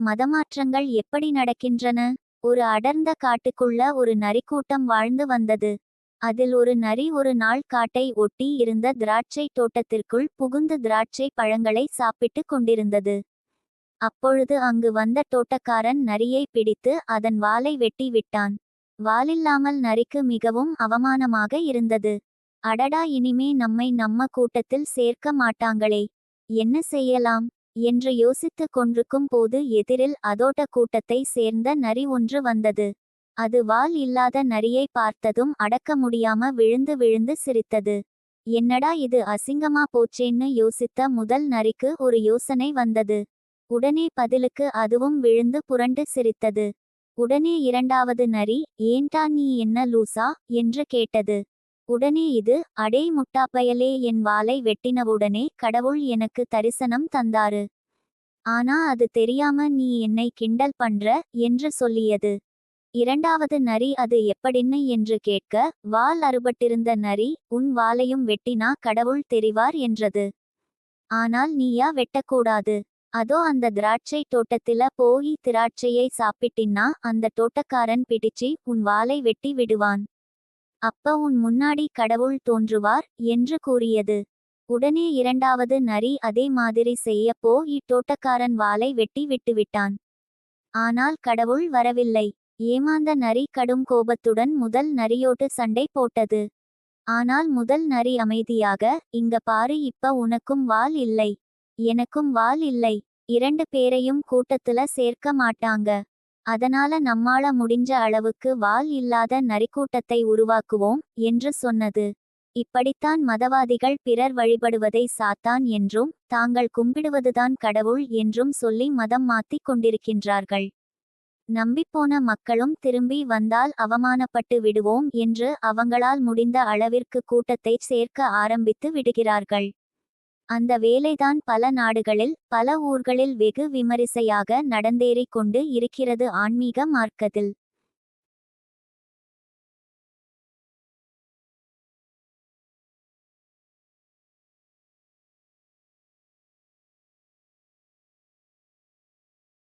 மதமாற்றங்கள் எப்படி நடக்கின்றன? ஒரு அடர்ந்த காட்டுக்குள்ள ஒரு நரிக்கூட்டம் வாழ்ந்து வந்தது. அதில் ஒரு நரி ஒரு நாள் காட்டை ஒட்டி இருந்த திராட்சை தோட்டத்திற்குள் புகுந்து திராட்சை பழங்களை சாப்பிட்டு கொண்டிருந்தது. அப்பொழுது அங்கு வந்த தோட்டக்காரன் நரியை பிடித்து அதன் வாலை வெட்டி விட்டான். வாலில்லாமல் நரிக்கு மிகவும் அவமானமாக இருந்தது. அடடா இனிமே நம்மை நம்ம கூட்டத்தில் சேர்க்க மாட்டாங்களே. என்ன செய்யலாம்? என்று யோசித்துக் கொண்டிருக்கும் போது எதிரில் அதோட்ட கூட்டத்தை சேர்ந்த நரி ஒன்று வந்தது. அது வால் இல்லாத நரியை பார்த்ததும் அடக்க முடியாம விழுந்து விழுந்து சிரித்தது. என்னடா இது அசிங்கமா போச்சேன்னு யோசித்த முதல் நரிக்கு ஒரு யோசனை வந்தது. உடனே பதிலுக்கு அதுவும் விழுந்து புரண்டு சிரித்தது. உடனே இரண்டாவது நரி ஏன்டா நீ என்ன லூசா? என்று கேட்டது. உடனே இது அடே முட்டாப்பயலே என் வாலை வெட்டினவுடனே கடவுள் எனக்கு தரிசனம் தந்தாரு. ஆனா அது தெரியாம நீ என்னை கிண்டல் பண்ற என்று சொல்லியது. இரண்டாவது நரி அது எப்படின்னு என்று கேட்க வால் அறுபட்டிருந்த நரி உன் வாலையும் வெட்டினா கடவுள் தெரிவார் என்றது. ஆனால் நீயா வெட்டக்கூடாது. அதோ அந்த திராட்சை தோட்டத்தில போய் திராட்சையை சாப்பிட்டின்னா அந்த தோட்டக்காரன் பிடிச்சி உன் வாலை வெட்டி விடுவான். அப்ப உன் முன்னாடி கடவுள் தோன்றுவார் என்று கூறியது. உடனே இரண்டாவது நரி அதே மாதிரி செய்யப்போ இத்தோட்டக்காரன் வாளை வாலை வெட்டி விட்டுவிட்டான் ஆனால் கடவுள் வரவில்லை. ஏமாந்த நரி கடும் கோபத்துடன் முதல் நரியோடு சண்டை போட்டது. ஆனால் முதல் நரி அமைதியாக இங்க பாரு இப்ப உனக்கும் வால் இல்லை. எனக்கும் வால் இல்லை. இரண்டு பேரையும் கூட்டத்துல சேர்க்க மாட்டாங்க. அதனால நம்மால முடிஞ்ச அளவுக்கு வால் இல்லாத நரிக்கூட்டத்தை உருவாக்குவோம் என்று சொன்னது. இப்படித்தான் மதவாதிகள் பிறர் வழிபடுவதை சாத்தான் என்றும் தாங்கள் கும்பிடுவதுதான் கடவுள் என்றும் சொல்லி மதம் மாத்திக் கொண்டிருக்கின்றார்கள். நம்பிப்போன மக்களும் திரும்பி வந்தால் அவமானப்பட்டு விடுவோம் என்று அவங்களால் முடிந்த அளவிற்கு கூட்டத்தை சேர்க்க ஆரம்பித்து விடுகிறார்கள். அந்த வேலைதான் பல நாடுகளில் பல ஊர்களில் வெகு விமரிசையாக நடந்தேறிக் கொண்டு இருக்கிறது ஆன்மீக மார்க்கத்தில்.